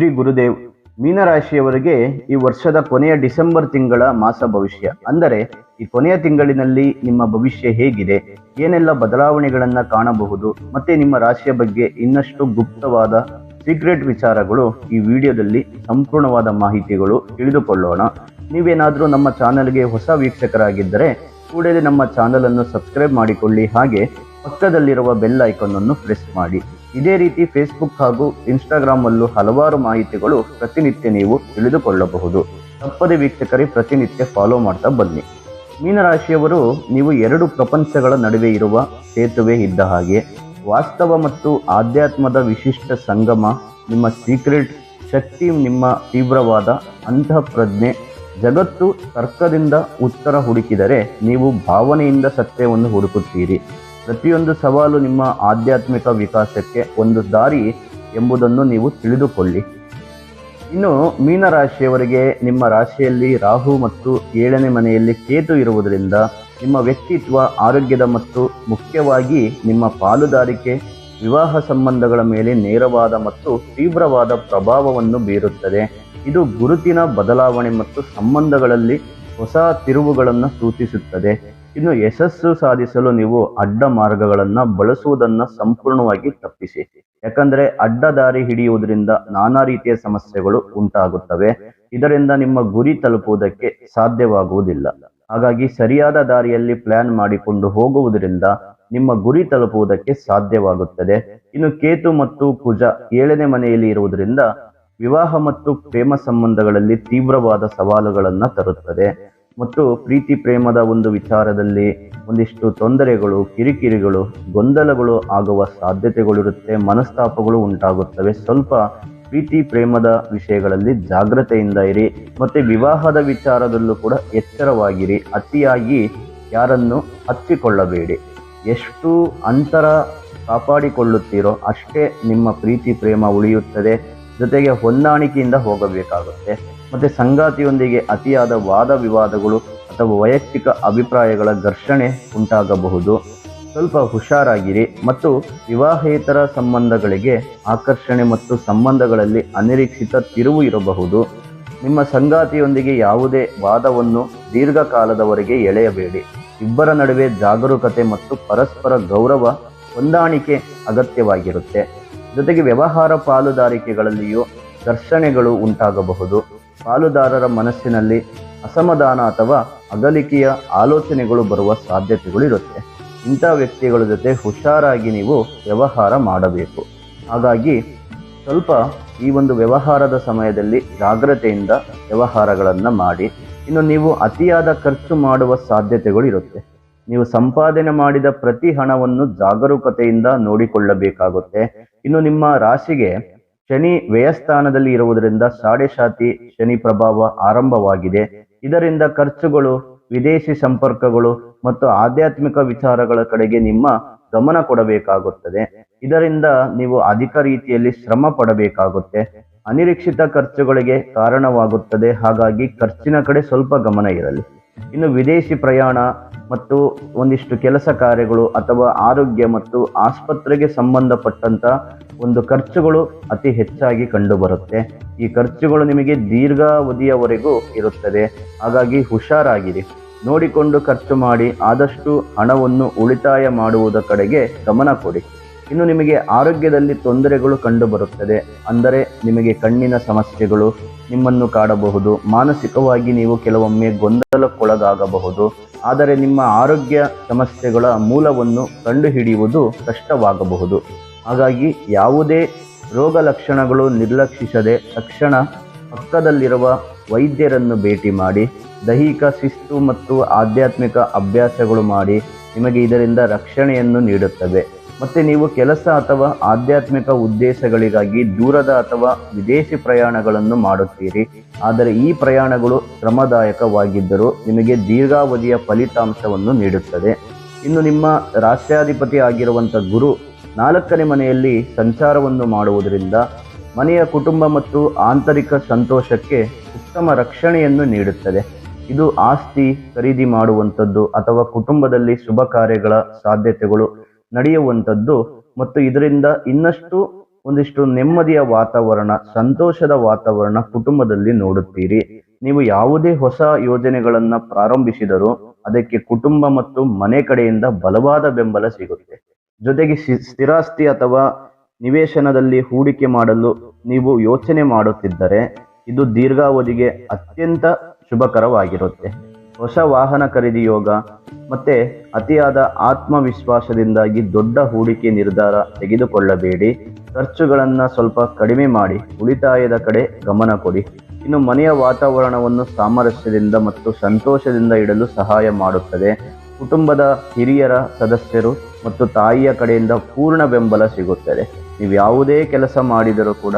ಶ್ರೀ ಗುರುದೇವ್, ಮೀನರಾಶಿಯವರಿಗೆ ಈ ವರ್ಷದ ಕೊನೆಯ ಡಿಸೆಂಬರ್ ತಿಂಗಳ ಮಾಸ ಭವಿಷ್ಯ. ಅಂದರೆ ಈ ಕೊನೆಯ ತಿಂಗಳಿನಲ್ಲಿ ನಿಮ್ಮ ಭವಿಷ್ಯ ಹೇಗಿದೆ, ಏನೆಲ್ಲ ಬದಲಾವಣೆಗಳನ್ನ ಕಾಣಬಹುದು, ಮತ್ತೆ ನಿಮ್ಮ ರಾಶಿಯ ಬಗ್ಗೆ ಇನ್ನಷ್ಟು ಗುಪ್ತವಾದ ಸೀಕ್ರೆಟ್ ವಿಚಾರಗಳು ಈ ವಿಡಿಯೋದಲ್ಲಿ ಸಂಪೂರ್ಣವಾದ ಮಾಹಿತಿಗಳು ತಿಳಿದುಕೊಳ್ಳೋಣ. ನೀವೇನಾದರೂ ನಮ್ಮ ಚಾನಲ್ಗೆ ಹೊಸ ವೀಕ್ಷಕರಾಗಿದ್ದರೆ ಕೂಡಲೇ ನಮ್ಮ ಚಾನಲನ್ನು ಸಬ್ಸ್ಕ್ರೈಬ್ ಮಾಡಿಕೊಳ್ಳಿ, ಹಾಗೆ ಪಕ್ಕದಲ್ಲಿರುವ ಬೆಲ್ ಐಕಾನ್ ಅನ್ನು ಪ್ರೆಸ್ ಮಾಡಿ. ಇದೇ ರೀತಿ ಫೇಸ್ಬುಕ್ ಹಾಗೂ ಇನ್ಸ್ಟಾಗ್ರಾಮ್ ಅಲ್ಲೂ ಹಲವಾರು ಮಾಹಿತಿಗಳು ಪ್ರತಿನಿತ್ಯ ನೀವು ತಿಳಿದುಕೊಳ್ಳಬಹುದು. ತಪ್ಪದೆ ವೀಕ್ಷಕರೇ, ಪ್ರತಿನಿತ್ಯ ಫಾಲೋ ಮಾಡ್ತಾ ಬನ್ನಿ. ಮೀನರಾಶಿಯವರು, ನೀವು ಎರಡು ಪ್ರಪಂಚಗಳ ನಡುವೆ ಇರುವ ಸೇತುವೆ ಇದ್ದ ಹಾಗೆ, ವಾಸ್ತವ ಮತ್ತು ಆಧ್ಯಾತ್ಮದ ವಿಶಿಷ್ಟ ಸಂಗಮ, ನಿಮ್ಮ ಸೀಕ್ರೆಟ್ ಶಕ್ತಿ, ನಿಮ್ಮ ತೀವ್ರವಾದ ಅಂತಃಪ್ರಜ್ಞೆ ಜಗತ್ತು ತರ್ಕದಿಂದ ಉತ್ತರ ಹುಡುಕಿದರೆ ನೀವು ಭಾವನೆಯಿಂದ ಸತ್ಯವನ್ನು ಹುಡುಕುತ್ತೀರಿ. ಪ್ರತಿಯೊಂದು ಸವಾಲು ನಿಮ್ಮ ಆಧ್ಯಾತ್ಮಿಕ ವಿಕಾಸಕ್ಕೆ ಒಂದು ದಾರಿ ಎಂಬುದನ್ನು ನೀವು ತಿಳಿದುಕೊಳ್ಳಿ. ಇನ್ನು ಮೀನರಾಶಿಯವರಿಗೆ ನಿಮ್ಮ ರಾಶಿಯಲ್ಲಿ ರಾಹು ಮತ್ತು ಏಳನೇ ಮನೆಯಲ್ಲಿ ಕೇತು ಇರುವುದರಿಂದ ನಿಮ್ಮ ವ್ಯಕ್ತಿತ್ವ, ಆರೋಗ್ಯದ ಮತ್ತು ಮುಖ್ಯವಾಗಿ ನಿಮ್ಮ ಪಾಲುದಾರಿಕೆ, ವಿವಾಹ ಸಂಬಂಧಗಳ ಮೇಲೆ ನೇರವಾದ ಮತ್ತು ತೀವ್ರವಾದ ಪ್ರಭಾವವನ್ನು ಬೀರುತ್ತದೆ. ಇದು ಗುರುತಿನ ಬದಲಾವಣೆ ಮತ್ತು ಸಂಬಂಧಗಳಲ್ಲಿ ಹೊಸ ತಿರುವುಗಳನ್ನು ಸೂಚಿಸುತ್ತದೆ. ಇನ್ನು ಯಶಸ್ಸು ಸಾಧಿಸಲು ನೀವು ಅಡ್ಡ ಮಾರ್ಗಗಳನ್ನು ಬಳಸುವುದನ್ನು ಸಂಪೂರ್ಣವಾಗಿ ತಪ್ಪಿಸಿ ಯಾಕಂದ್ರೆ ಅಡ್ಡ ದಾರಿ ಹಿಡಿಯುವುದರಿಂದ ನಾನಾ ರೀತಿಯ ಸಮಸ್ಯೆಗಳು ಉಂಟಾಗುತ್ತವೆ. ಇದರಿಂದ ನಿಮ್ಮ ಗುರಿ ತಲುಪುವುದಕ್ಕೆ ಸಾಧ್ಯವಾಗುವುದಿಲ್ಲ. ಹಾಗಾಗಿ ಸರಿಯಾದ ದಾರಿಯಲ್ಲಿ ಪ್ಲಾನ್ ಮಾಡಿಕೊಂಡು ಹೋಗುವುದರಿಂದ ನಿಮ್ಮ ಗುರಿ ತಲುಪುವುದಕ್ಕೆ ಸಾಧ್ಯವಾಗುತ್ತದೆ. ಇನ್ನು ಕೇತು ಮತ್ತು ಕುಜ ಏಳನೇ ಮನೆಯಲ್ಲಿ ಇರುವುದರಿಂದ ವಿವಾಹ ಮತ್ತು ಪ್ರೇಮ ಸಂಬಂಧಗಳಲ್ಲಿ ತೀವ್ರವಾದ ಸವಾಲುಗಳನ್ನು ತರುತ್ತದೆ. ಮತ್ತು ಪ್ರೀತಿ ಪ್ರೇಮದ ಒಂದು ವಿಚಾರದಲ್ಲಿ ಒಂದಿಷ್ಟು ತೊಂದರೆಗಳು, ಕಿರಿಕಿರಿಗಳು, ಗೊಂದಲಗಳು ಆಗುವ ಸಾಧ್ಯತೆಗಳಿರುತ್ತೆ, ಮನಸ್ತಾಪಗಳು ಉಂಟಾಗುತ್ತವೆ. ಸ್ವಲ್ಪ ಪ್ರೀತಿ ಪ್ರೇಮದ ವಿಷಯಗಳಲ್ಲಿ ಜಾಗ್ರತೆಯಿಂದ ಇರಿ. ಮತ್ತು ವಿವಾಹದ ವಿಚಾರದಲ್ಲೂ ಕೂಡ ಎಚ್ಚರವಾಗಿರಿ. ಅತಿಯಾಗಿ ಯಾರನ್ನು ಹಚ್ಚಿಕೊಳ್ಳಬೇಡಿ. ಎಷ್ಟು ಅಂತರ ಕಾಪಾಡಿಕೊಳ್ಳುತ್ತೀರೋ ಅಷ್ಟೇ ನಿಮ್ಮ ಪ್ರೀತಿ ಪ್ರೇಮ ಉಳಿಯುತ್ತದೆ. ಜೊತೆಗೆ ಹೊಂದಾಣಿಕೆಯಿಂದ ಹೋಗಬೇಕಾಗುತ್ತೆ. ಮತ್ತೆ ಸಂಗಾತಿಯೊಂದಿಗೆ ಅತಿಯಾದ ವಾದ ವಿವಾದಗಳು ಅಥವಾ ವೈಯಕ್ತಿಕ ಅಭಿಪ್ರಾಯಗಳ ಘರ್ಷಣೆ ಉಂಟಾಗಬಹುದು. ಸ್ವಲ್ಪ ಹುಷಾರಾಗಿರಿ ಮತ್ತು ವಿವಾಹೇತರ ಸಂಬಂಧಗಳಿಗೆ ಆಕರ್ಷಣೆ ಮತ್ತು ಸಂಬಂಧಗಳಲ್ಲಿ ಅನಿರೀಕ್ಷಿತ ತಿರುವು ಇರಬಹುದು. ನಿಮ್ಮ ಸಂಗಾತಿಯೊಂದಿಗೆ ಯಾವುದೇ ವಾದವನ್ನು ದೀರ್ಘಕಾಲದವರೆಗೆ ಎಳೆಯಬೇಡಿ. ಇಬ್ಬರ ನಡುವೆ ಜಾಗರೂಕತೆ ಮತ್ತು ಪರಸ್ಪರ ಗೌರವ ಹೊಂದಾಣಿಕೆ ಅಗತ್ಯವಾಗಿರುತ್ತೆ. ಜೊತೆಗೆ ವ್ಯವಹಾರ ಪಾಲುದಾರಿಕೆಗಳಲ್ಲಿಯೂ ಘರ್ಷಣೆಗಳು ಉಂಟಾಗಬಹುದು. ಪಾಲುದಾರರ ಮನಸ್ಸಿನಲ್ಲಿ ಅಸಮಾಧಾನ ಅಥವಾ ಅಗಲಿಕೆಯ ಆಲೋಚನೆಗಳು ಬರುವ ಸಾಧ್ಯತೆಗಳು ಇರುತ್ತೆ. ಇಂಥ ವ್ಯಕ್ತಿಗಳ ಜೊತೆ ಹುಷಾರಾಗಿ ನೀವು ವ್ಯವಹಾರ ಮಾಡಬೇಕು. ಹಾಗಾಗಿ ಸ್ವಲ್ಪ ಈ ಒಂದು ವ್ಯವಹಾರದ ಸಮಯದಲ್ಲಿ ಜಾಗ್ರತೆಯಿಂದ ವ್ಯವಹಾರಗಳನ್ನು ಮಾಡಿ. ಇನ್ನು ನೀವು ಅತಿಯಾದ ಖರ್ಚು ಮಾಡುವ ಸಾಧ್ಯತೆಗಳು ಇರುತ್ತೆ. ನೀವು ಸಂಪಾದನೆ ಮಾಡಿದ ಪ್ರತಿ ಹಣವನ್ನು ಜಾಗರೂಕತೆಯಿಂದ ನೋಡಿಕೊಳ್ಳಬೇಕಾಗುತ್ತೆ. ಇನ್ನು ನಿಮ್ಮ ರಾಶಿಗೆ ಶನಿ ವ್ಯಯಸ್ಥಾನದಲ್ಲಿ ಇರುವುದರಿಂದ ಸಾಡೆಶಾತಿ ಶನಿ ಪ್ರಭಾವ ಆರಂಭವಾಗಿದೆ. ಇದರಿಂದ ಖರ್ಚುಗಳು, ವಿದೇಶಿ ಸಂಪರ್ಕಗಳು ಮತ್ತು ಆಧ್ಯಾತ್ಮಿಕ ವಿಚಾರಗಳ ಕಡೆಗೆ ನಿಮ್ಮ ಗಮನ ಕೊಡಬೇಕಾಗುತ್ತದೆ. ಇದರಿಂದ ನೀವು ಅಧಿಕ ರೀತಿಯಲ್ಲಿ ಶ್ರಮ ಪಡಬೇಕಾಗುತ್ತೆ. ಅನಿರೀಕ್ಷಿತ ಖರ್ಚುಗಳಿಗೆ ಕಾರಣವಾಗುತ್ತದೆ. ಹಾಗಾಗಿ ಖರ್ಚಿನ ಕಡೆ ಸ್ವಲ್ಪ ಗಮನ ಇರಲಿ. ಇನ್ನು ವಿದೇಶಿ ಪ್ರಯಾಣ ಮತ್ತು ಒಂದಿಷ್ಟು ಕೆಲಸ ಕಾರ್ಯಗಳು ಅಥವಾ ಆರೋಗ್ಯ ಮತ್ತು ಆಸ್ಪತ್ರೆಗೆ ಸಂಬಂಧಪಟ್ಟಂತ ಒಂದು ಖರ್ಚುಗಳು ಅತಿ ಹೆಚ್ಚಾಗಿ ಕಂಡುಬರುತ್ತೆ. ಈ ಖರ್ಚುಗಳು ನಿಮಗೆ ದೀರ್ಘಾವಧಿಯವರೆಗೂ ಇರುತ್ತದೆ. ಹಾಗಾಗಿ ಹುಷಾರಾಗಿರಿ. ನೋಡಿಕೊಂಡು ಖರ್ಚು ಮಾಡಿ ಆದಷ್ಟು ಹಣವನ್ನು ಉಳಿತಾಯ ಮಾಡುವುದ ಕಡೆಗೆ ಗಮನ ಕೊಡಿ. ಇನ್ನು ನಿಮಗೆ ಆರೋಗ್ಯದಲ್ಲಿ ತೊಂದರೆಗಳು ಕಂಡುಬರುತ್ತದೆ. ಅಂದರೆ ನಿಮಗೆ ಕಣ್ಣಿನ ಸಮಸ್ಯೆಗಳು, ನಿಮ್ಮನ್ನು ಕಾಡಬಹುದು, ಮಾನಸಿಕವಾಗಿ ನೀವು ಕೆಲವೊಮ್ಮೆ ಗೊಂದಲಕ್ಕೊಳಗಾಗಬಹುದು ಆದರೆ ನಿಮ್ಮ ಆರೋಗ್ಯ ಸಮಸ್ಯೆಗಳ ಮೂಲವನ್ನು ಕಂಡುಹಿಡಿಯುವುದು ಕಷ್ಟವಾಗಬಹುದು. ಹಾಗಾಗಿ ಯಾವುದೇ ರೋಗ ಲಕ್ಷಣಗಳು ನಿರ್ಲಕ್ಷಿಸದೆ ತಕ್ಷಣ ಪಕ್ಕದಲ್ಲಿರುವ ವೈದ್ಯರನ್ನು ಭೇಟಿ ಮಾಡಿ, ದೈಹಿಕ ಶಿಸ್ತು ಮತ್ತು ಆಧ್ಯಾತ್ಮಿಕ ಅಭ್ಯಾಸಗಳು ಮಾಡಿ, ನಿಮಗೆ ಇದರಿಂದ ರಕ್ಷಣೆಯನ್ನು ನೀಡುತ್ತವೆ. ಮತ್ತೆ ನೀವು ಕೆಲಸ ಅಥವಾ ಆಧ್ಯಾತ್ಮಿಕ ಉದ್ದೇಶಗಳಿಗಾಗಿ ದೂರದ ಅಥವಾ ವಿದೇಶಿ ಪ್ರಯಾಣಗಳನ್ನು ಮಾಡುತ್ತೀರಿ. ಆದರೆ ಈ ಪ್ರಯಾಣಗಳು ಶ್ರಮದಾಯಕವಾಗಿದ್ದರೂ ನಿಮಗೆ ದೀರ್ಘಾವಧಿಯ ಫಲಿತಾಂಶವನ್ನು ನೀಡುತ್ತದೆ. ಇನ್ನು ನಿಮ್ಮ ರಾಷ್ಟ್ರಾಧಿಪತಿ ಆಗಿರುವಂಥ ಗುರು ನಾಲ್ಕನೇ ಮನೆಯಲ್ಲಿ ಸಂಚಾರವನ್ನು ಮಾಡುವುದರಿಂದ ಮನೆಯ ಕುಟುಂಬ ಮತ್ತು ಆಂತರಿಕ ಸಂತೋಷಕ್ಕೆ ಉತ್ತಮ ರಕ್ಷಣೆಯನ್ನು ನೀಡುತ್ತದೆ. ಇದು ಆಸ್ತಿ ಖರೀದಿ ಮಾಡುವಂಥದ್ದು ಅಥವಾ ಕುಟುಂಬದಲ್ಲಿ ಶುಭ ಕಾರ್ಯಗಳ ಸಾಧ್ಯತೆಗಳು ನಡೆಯುವಂಥದ್ದು ಮತ್ತು ಇದರಿಂದ ಇನ್ನಷ್ಟು ಒಂದಿಷ್ಟು ನೆಮ್ಮದಿಯ ವಾತಾವರಣ, ಸಂತೋಷದ ವಾತಾವರಣ ಕುಟುಂಬದಲ್ಲಿ ನೋಡುತ್ತೀರಿ. ನೀವು ಯಾವುದೇ ಹೊಸ ಯೋಜನೆಗಳನ್ನ ಪ್ರಾರಂಭಿಸಿದರೂ ಅದಕ್ಕೆ ಕುಟುಂಬ ಮತ್ತು ಮನೆ ಕಡೆಯಿಂದ ಬಲವಾದ ಬೆಂಬಲ ಸಿಗುತ್ತೆ. ಜೊತೆಗೆ ಸ್ಥಿ- ಸ್ಥಿರಾಸ್ತಿ ಅಥವಾ ನಿವೇಶನದಲ್ಲಿ ಹೂಡಿಕೆ ಮಾಡಲು ನೀವು ಯೋಚನೆ ಮಾಡುತ್ತಿದ್ದರೆ ಇದು ದೀರ್ಘಾವಧಿಗೆ ಅತ್ಯಂತ ಶುಭಕರವಾಗಿರುತ್ತೆ. ಹೊಸ ವಾಹನ ಖರೀದಿ ಯೋಗ ಮತ್ತೆ ಅತಿಯಾದ ಆತ್ಮವಿಶ್ವಾಸದಿಂದಾಗಿ ದೊಡ್ಡ ಹೂಡಿಕೆ ನಿರ್ಧಾರ ತೆಗೆದುಕೊಳ್ಳಬೇಡಿ. ಖರ್ಚುಗಳನ್ನು ಸ್ವಲ್ಪ ಕಡಿಮೆ ಮಾಡಿ, ಉಳಿತಾಯದ ಕಡೆ ಗಮನ ಕೊಡಿ. ಇನ್ನು ಮನೆಯ ವಾತಾವರಣವನ್ನು ಸಾಮರಸ್ಯದಿಂದ ಮತ್ತು ಸಂತೋಷದಿಂದ ಇಡಲು ಸಹಾಯ ಮಾಡುತ್ತದೆ. ಕುಟುಂಬದ ಹಿರಿಯರ ಸದಸ್ಯರು ಮತ್ತು ತಾಯಿಯ ಕಡೆಯಿಂದ ಪೂರ್ಣ ಬೆಂಬಲ ಸಿಗುತ್ತದೆ. ನೀವು ಯಾವುದೇ ಕೆಲಸ ಮಾಡಿದರೂ ಕೂಡ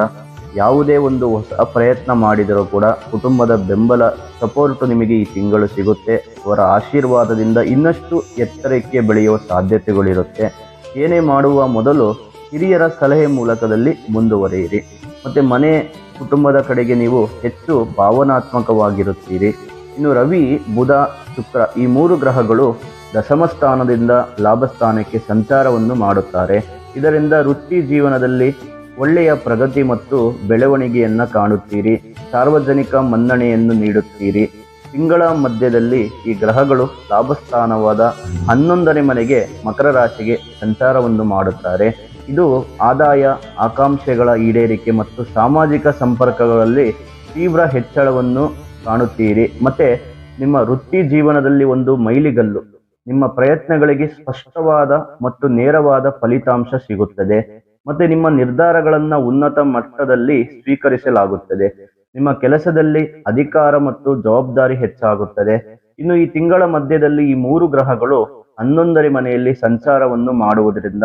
ಯಾವುದೇ ಒಂದು ಹೊಸ ಪ್ರಯತ್ನ ಮಾಡಿದರೂ ಕೂಡ ಕುಟುಂಬದ ಬೆಂಬಲ ಸಪೋರ್ಟ್ ನಿಮಗೆ ಈ ತಿಂಗಳು ಸಿಗುತ್ತೆ. ಅವರ ಆಶೀರ್ವಾದದಿಂದ ಇನ್ನಷ್ಟು ಎತ್ತರಕ್ಕೆ ಬೆಳೆಯುವ ಸಾಧ್ಯತೆಗಳಿರುತ್ತೆ. ಏನೇ ಮಾಡುವ ಮೊದಲು ಹಿರಿಯರ ಸಲಹೆ ಮೂಲಕದಲ್ಲಿ ಮುಂದುವರಿಯಿರಿ. ಮತ್ತು ಮನೆ, ಕುಟುಂಬದ ಕಡೆಗೆ ನೀವು ಹೆಚ್ಚು ಭಾವನಾತ್ಮಕವಾಗಿರುತ್ತೀರಿ. ಇನ್ನು ರವಿ, ಬುಧ, ಶುಕ್ರ ಈ ಮೂರು ಗ್ರಹಗಳು ದಶಮ ಸ್ಥಾನದಿಂದ ಲಾಭಸ್ಥಾನಕ್ಕೆ ಸಂಚಾರವನ್ನು ಮಾಡುತ್ತಾರೆ. ಇದರಿಂದ ವೃತ್ತಿ ಜೀವನದಲ್ಲಿ ಒಳ್ಳೆಯ ಪ್ರಗತಿ ಮತ್ತು ಬೆಳವಣಿಗೆಯನ್ನು ಕಾಣುತ್ತೀರಿ. ಸಾರ್ವಜನಿಕ ಮನ್ನಣೆಯನ್ನು ನೀಡುತ್ತೀರಿ. ತಿಂಗಳ ಮಧ್ಯದಲ್ಲಿ ಈ ಗ್ರಹಗಳು ಲಾಭಸ್ಥಾನವಾದ ಹನ್ನೊಂದನೇ ಮನೆಗೆ ಮಕರ ರಾಶಿಗೆ ಸಂಚಾರವನ್ನು ಮಾಡುತ್ತಾರೆ. ಇದು ಆದಾಯ, ಆಕಾಂಕ್ಷೆಗಳ ಈಡೇರಿಕೆ ಮತ್ತು ಸಾಮಾಜಿಕ ಸಂಪರ್ಕಗಳಲ್ಲಿ ತೀವ್ರ ಹೆಚ್ಚಳವನ್ನು ಕಾಣುತ್ತೀರಿ. ಮತ್ತೆ ನಿಮ್ಮ ವೃತ್ತಿ ಜೀವನದಲ್ಲಿ ಒಂದು ಮೈಲಿಗಲ್ಲು. ನಿಮ್ಮ ಪ್ರಯತ್ನಗಳಿಗೆ ಸ್ಪಷ್ಟವಾದ ಮತ್ತು ನೇರವಾದ ಫಲಿತಾಂಶ ಸಿಗುತ್ತದೆ. ಮತ್ತೆ ನಿಮ್ಮ ನಿರ್ಧಾರಗಳನ್ನ ಉನ್ನತ ಮಟ್ಟದಲ್ಲಿ ಸ್ವೀಕರಿಸಲಾಗುತ್ತದೆ. ನಿಮ್ಮ ಕೆಲಸದಲ್ಲಿ ಅಧಿಕಾರ ಮತ್ತು ಜವಾಬ್ದಾರಿ ಹೆಚ್ಚಾಗುತ್ತದೆ. ಇನ್ನು ಈ ತಿಂಗಳ ಮಧ್ಯದಲ್ಲಿ ಈ ಮೂರು ಗ್ರಹಗಳು ಹನ್ನೊಂದನೇ ಮನೆಯಲ್ಲಿ ಸಂಚಾರವನ್ನು ಮಾಡುವುದರಿಂದ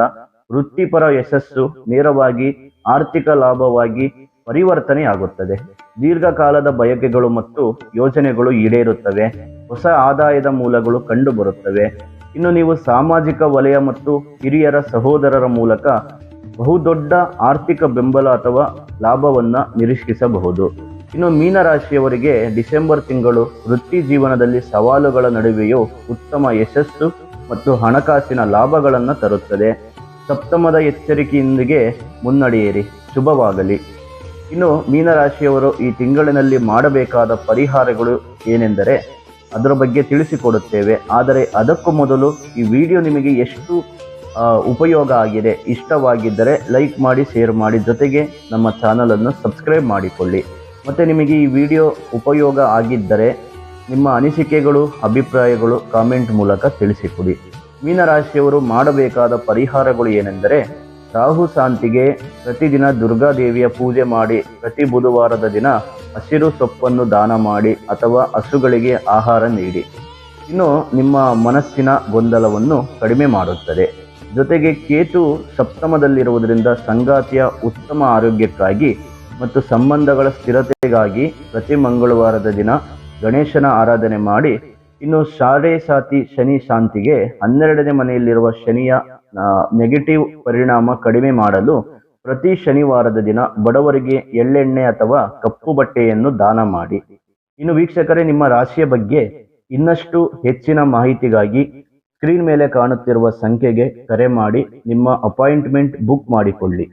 ವೃತ್ತಿಪರ ಯಶಸ್ಸು ನೇರವಾಗಿ ಆರ್ಥಿಕ ಲಾಭವಾಗಿ ಪರಿವರ್ತನೆಯಾಗುತ್ತದೆ. ದೀರ್ಘಕಾಲದ ಬಯಕೆಗಳು ಮತ್ತು ಯೋಜನೆಗಳು ಈಡೇರುತ್ತವೆ. ಹೊಸ ಆದಾಯದ ಮೂಲಗಳು ಕಂಡುಬರುತ್ತವೆ. ಇನ್ನು ನೀವು ಸಾಮಾಜಿಕ ವಲಯ ಮತ್ತು ಹಿರಿಯರ ಸಹೋದರರ ಮೂಲಕ ಬಹುದೊಡ್ಡ ಆರ್ಥಿಕ ಬೆಂಬಲ ಅಥವಾ ಲಾಭವನ್ನು ನಿರೀಕ್ಷಿಸಬಹುದು. ಇನ್ನು ಮೀನರಾಶಿಯವರಿಗೆ ಡಿಸೆಂಬರ್ ತಿಂಗಳು ವೃತ್ತಿ ಜೀವನದಲ್ಲಿ ಸವಾಲುಗಳ ನಡುವೆಯೂ ಉತ್ತಮ ಯಶಸ್ಸು ಮತ್ತು ಹಣಕಾಸಿನ ಲಾಭಗಳನ್ನು ತರುತ್ತದೆ. ಸಪ್ತಮದ ಎಚ್ಚರಿಕೆಯೊಂದಿಗೆ ಮುನ್ನಡೆಯಿರಿ. ಶುಭವಾಗಲಿ. ಇನ್ನು ಮೀನರಾಶಿಯವರು ಈ ತಿಂಗಳಿನಲ್ಲಿ ಮಾಡಬೇಕಾದ ಪರಿಹಾರಗಳು ಏನೆಂದರೆ ಅದರ ಬಗ್ಗೆ ತಿಳಿಸಿಕೊಡುತ್ತೇವೆ. ಆದರೆ ಅದಕ್ಕೂ ಮೊದಲು ಈ ವಿಡಿಯೋ ನಿಮಗೆ ಎಷ್ಟು ಉಪಯೋಗ ಆಗಿದೆ. ಇಷ್ಟವಾಗಿದ್ದರೆ ಲೈಕ್ ಮಾಡಿ, ಶೇರ್ ಮಾಡಿ. ಜೊತೆಗೆ ನಮ್ಮ ಚಾನಲನ್ನು ಸಬ್ಸ್ಕ್ರೈಬ್ ಮಾಡಿಕೊಳ್ಳಿ. ಮತ್ತು ನಿಮಗೆ ಈ ವಿಡಿಯೋ ಉಪಯೋಗ ಆಗಿದ್ದರೆ ನಿಮ್ಮ ಅನಿಸಿಕೆಗಳು, ಅಭಿಪ್ರಾಯಗಳು ಕಾಮೆಂಟ್ ಮೂಲಕ ತಿಳಿಸಿಕೊಡಿ. ಮೀನರಾಶಿಯವರು ಮಾಡಬೇಕಾದ ಪರಿಹಾರಗಳು ಏನೆಂದರೆ, ರಾಹು ಶಾಂತಿಗೆ ಪ್ರತಿದಿನ ದುರ್ಗಾದೇವಿಯ ಪೂಜೆ ಮಾಡಿ, ಪ್ರತಿ ಬುಧವಾರದ ದಿನ ಹಸಿರು ಸೊಪ್ಪನ್ನು ದಾನ ಮಾಡಿ ಅಥವಾ ಹಸುಗಳಿಗೆ ಆಹಾರ ನೀಡಿ. ಇನ್ನು ನಿಮ್ಮ ಮನಸ್ಸಿನ ಗೊಂದಲವನ್ನು ಕಡಿಮೆ ಮಾಡುತ್ತದೆ. ಜೊತೆಗೆ ಕೇತು ಸಪ್ತಮದಲ್ಲಿರುವುದರಿಂದ ಸಂಗಾತಿಯ ಉತ್ತಮ ಆರೋಗ್ಯಕ್ಕಾಗಿ ಮತ್ತು ಸಂಬಂಧಗಳ ಸ್ಥಿರತೆಗಾಗಿ ಪ್ರತಿ ಮಂಗಳವಾರದ ದಿನ ಗಣೇಶನ ಆರಾಧನೆ ಮಾಡಿ, ಇನ್ನು ಶಾರೆ ಸಾತಿ ಶನಿ ಶಾಂತಿಗೆ ಹನ್ನೆರಡನೇ ಮನೆಯಲ್ಲಿರುವ ಶನಿಯ ನೆಗೆಟಿವ್ ಪರಿಣಾಮ ಕಡಿಮೆ ಮಾಡಲು ಪ್ರತಿ ಶನಿವಾರದ ದಿನ ಬಡವರಿಗೆ ಎಳ್ಳೆಣ್ಣೆ ಅಥವಾ ಕಪ್ಪು ಬಟ್ಟೆಯನ್ನು ದಾನ ಮಾಡಿ. ಇನ್ನು ವೀಕ್ಷಕರೇ, ನಿಮ್ಮ ರಾಶಿಯ ಬಗ್ಗೆ ಇನ್ನಷ್ಟು ಹೆಚ್ಚಿನ ಮಾಹಿತಿಗಾಗಿ ಸ್ಕ್ರೀನ್ ಮೇಲೆ ಕಾಣುತ್ತಿರುವ ಸಂಖ್ಯೆಗೆ ಕರೆ ಮಾಡಿ ನಿಮ್ಮ ಅಪಾಯಿಂಟ್ಮೆಂಟ್ ಬುಕ್ ಮಾಡಿಕೊಳ್ಳಿ.